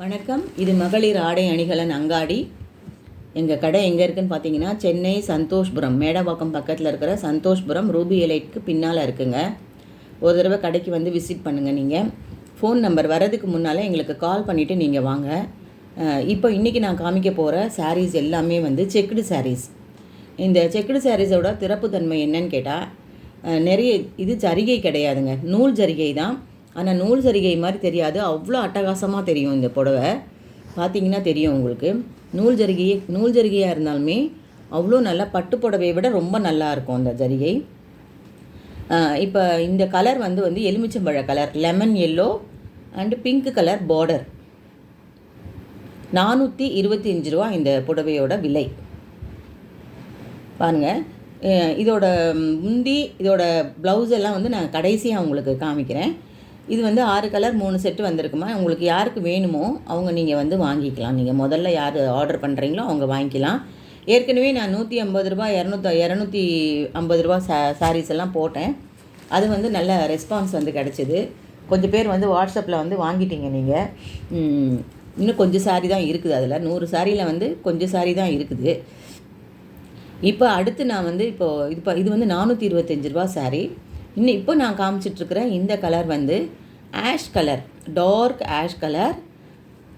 வணக்கம். இது மகளிர் ஆடை அணிகலன் அங்காடி. எங்கள் கடை எங்கே இருக்குன்னு பார்த்தீங்கன்னா சென்னை சந்தோஷ்புரம். மேடவாக்கம் பக்கத்தில் இருக்கிற சந்தோஷ்புரம். ரூபி எலைட்க்கு பின்னால் இருக்குங்க. ஒரு தடவை கடைக்கு வந்து விசிட் பண்ணுங்கள் நீங்கள் ஃபோன் நம்பர் வரதுக்கு முன்னால் எங்களுக்கு கால் பண்ணிவிட்டு நீங்கள் வாங்க. இப்போ இன்றைக்கி நான் காமிக்க போகிற சாரீஸ் எல்லாமே வந்து செக்குடு சாரீஸ் இந்த செக்குடு சாரீஸோட திறப்புத்தன்மை என்னன்னு கேட்டால் நிறைய இது ஜரிகை கிடையாதுங்க. நூல் ஜரிகை தான். ஆனால் நூல் ஜரிகை மாதிரி தெரியாது. அவ்வளோ அட்டகாசமாக தெரியும் இந்த புடவை. பார்த்தீங்கன்னா தெரியும் உங்களுக்கு. நூல் ஜரிகையே நூல் ஜரிகையாக இருந்தாலுமே அவ்வளோ நல்லா பட்டு புடவையை விட ரொம்ப நல்லா இருக்கும் அந்த ஜரிகை இப்போ இந்த கலர் வந்து வந்து எலுமிச்சம்பழ colour lemon yellow and pink colour border நானூற்றி இருபத்தி அஞ்சு ரூபா இந்த புடவையோட விலை. பாருங்கள் இதோட முந்தி இதோட ப்ளவுஸ் எல்லாம் வந்து நான் கடைசியாக உங்களுக்கு காமிக்கிறேன். இது வந்து ஆறு கலர் மூணு செட்டு வந்திருக்குமா? உங்களுக்கு யாருக்கு வேணுமோ அவங்க நீங்கள் வந்து வாங்கிக்கலாம். நீங்கள் முதல்ல யார் ஆர்டர் பண்ணுறீங்களோ அவங்க வாங்கிக்கலாம். ஏற்கனவே நான் நூற்றி ஐம்பது ரூபா இரநூத்தி இரநூத்தி ஐம்பது ரூபா சா சாரீஸ் எல்லாம் போட்டேன். அது வந்து நல்ல ரெஸ்பான்ஸ் வந்து கிடச்சிது. கொஞ்சம் பேர் வந்து வாட்ஸ்அப்பில் வந்து வாங்கிட்டீங்க நீங்கள் இன்னும் கொஞ்சம் சாரி தான் இருக்குது அதில். நூறு சாரியில் வந்து கொஞ்சம் சாரி தான் இருக்குது. இப்போ அடுத்து நான் வந்து இப்போது இது இப்போ இது வந்து நானூற்றி இருபத்தஞ்சி ரூபா saree. இன்னும் இப்போ நான் காமிச்சிட்ருக்கிற இந்த கலர் வந்து ash colour dark ash colour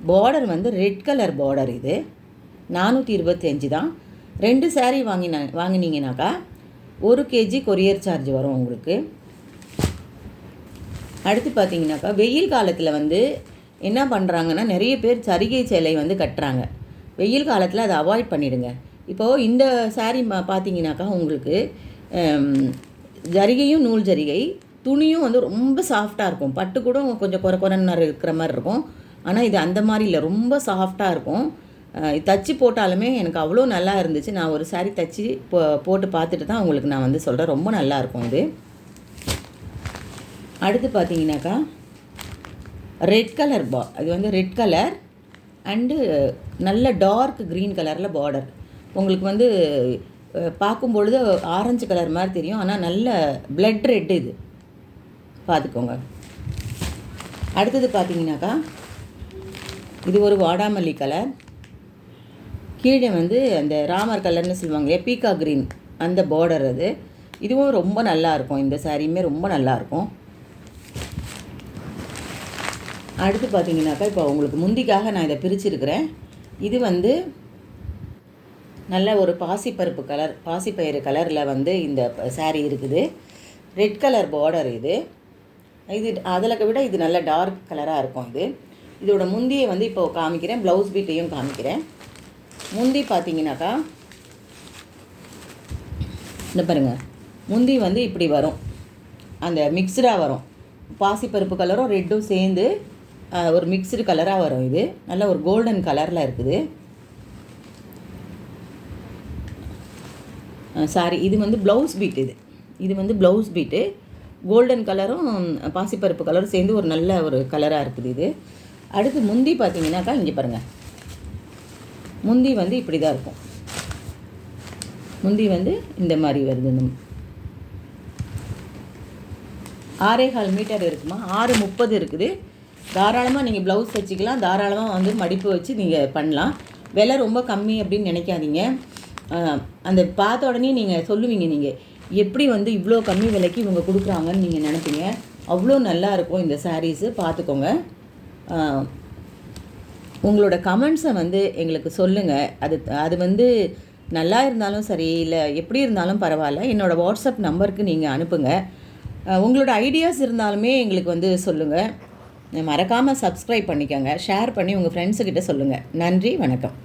border வந்து ரெட் கலர் பார்டர் இது. நானூற்றி இருபத்தஞ்சி தான். ரெண்டு சாரீ வாங்கின வாங்கினீங்கனாக்கா ஒரு கேஜி கொரியர் சார்ஜ் வரும் உங்களுக்கு. அடுத்து பார்த்தீங்கன்னாக்கா வெயில் காலத்தில் வந்து என்ன பண்ணுறாங்கன்னா நிறைய பேர் சரிகை சேலை வந்து கட்டுறாங்க. வெயில் காலத்தில் அதை அவாய்ட் பண்ணிவிடுங்க இப்போது இந்த சாரீ ம பார்த்தீங்கன்னாக்கா உங்களுக்கு ஜரிகையும் நூல் ஜரிகை துணியும் வந்து ரொம்ப சாஃப்டாக இருக்கும். பட்டு கூட கொஞ்சம் குறை குறைன்னு இருக்கிற மாதிரி இருக்கும். ஆனால் இது அந்த மாதிரி இல்லை. ரொம்ப சாஃப்டாக இருக்கும். இது தச்சு போட்டாலுமே எனக்கு அவ்வளோ நல்லா இருந்துச்சு. நான் ஒரு சாரி தச்சு போ போட்டு பார்த்துட்டு தான் உங்களுக்கு நான் வந்து சொல்கிறேன் ரொம்ப நல்லா இருக்கும் இது. அடுத்து பார்த்தீங்கன்னாக்கா ரெட் கலர் பா இது வந்து ரெட் கலர் அண்டு நல்ல டார்க் க்ரீன் கலரில் பார்டர் உங்களுக்கு வந்து பார்க்கும் பொழுது ஆரஞ்சு கலர் மாதிரி தெரியும். ஆனால் நல்ல பிளட் ரெட் இது. பார்த்துக்கோங்க. அடுத்தது பார்த்தீங்கன்னாக்கா இது ஒரு வாடாமல்லி கலர் கீழே வந்து அந்த ராமர் கலர்னு சொல்லுவாங்க பீக்கா க்ரீன் அந்த பார்டர் அது. இதுவும் ரொம்ப நல்லா இருக்கும். இந்த சாரியுமே ரொம்ப நல்லாயிருக்கும் அடுத்து பார்த்தீங்கன்னாக்கா இப்போ உங்களுக்கு முந்திக்காக நான் இதை பிரிச்சிருக்கிறேன். இது வந்து நல்ல ஒரு பாசிப்பருப்பு கலர் பாசிப்பயிறு கலரில் வந்து இந்த சாரீ இருக்குது. ரெட் கலர் பார்டர் இது. இது அதில் விட இது நல்ல டார்க் கலராக இருக்கும் இது. இதோட முந்தியை வந்து இப்போ காமிக்கிறேன் ப்ளவுஸ் பீட்டையும் காமிக்கிறேன். முந்தி பார்த்தீங்கன்னாக்கா இந்த பாருங்க முந்தி வந்து இப்படி வரும். அந்த மிக்சடாக வரும். பாசிப்பருப்பு கலரும் ரெட்டும் சேர்ந்து ஒரு மிக்சடு கலராக வரும் இது. நல்ல ஒரு கோல்டன் கலரில் இருக்குது. சாரி இது வந்து ப்ளவுஸ் பீட் இது. இது வந்து ப்ளவுஸ் பீட்டு கோல்டன் கலரும் பாசிப்பருப்பு கலரும் சேர்ந்து ஒரு நல்ல ஒரு கலராக இருக்குது இது. அடுத்து முந்தி பார்த்தீங்கன்னாக்கா இங்கே பாருங்கள் முந்தி வந்து இப்படி தான் இருக்கும். முந்தி வந்து இந்த மாதிரி வருது. ஆறே கால் மீட்டர் இருக்குமா? ஆறு முப்பது இருக்குது. தாராளமாக நீங்கள் ப்ளவுஸ் தைச்சிக்கலாம் தாராளமாக வந்து மடிப்பு வச்சு நீங்கள் பண்ணலாம். விலை ரொம்ப கம்மி அப்படின்னு நினைக்காதீங்க. அந்த பார்த்த உடனே நீங்கள் சொல்லுவீங்க நீங்கள் எப்படி வந்து இவ்வளோ கம்மி விலைக்கு இவங்க கொடுக்குறாங்கன்னு நீங்கள் நினைப்பீங்க? அவ்வளோ நல்லா இருக்கும் இந்த சாரீஸு பார்த்துக்கோங்க. உங்களோட கமெண்ட்ஸை வந்து எங்களுக்கு சொல்லுங்கள் அது அது வந்து நல்லா இருந்தாலும் சரி இல்லை எப்படி இருந்தாலும் பரவாயில்ல. என்னோடய வாட்ஸ்அப் நம்பருக்கு நீங்கள் அனுப்புங்க. உங்களோட ஐடியாஸ் இருந்தாலுமே எங்களுக்கு வந்து சொல்லுங்கள் மறக்காமல் சப்ஸ்கிரைப் பண்ணிக்கோங்க. ஷேர் பண்ணி உங்கள் ஃப்ரெண்ட்ஸுக்கிட்ட சொல்லுங்கள் நன்றி வணக்கம்.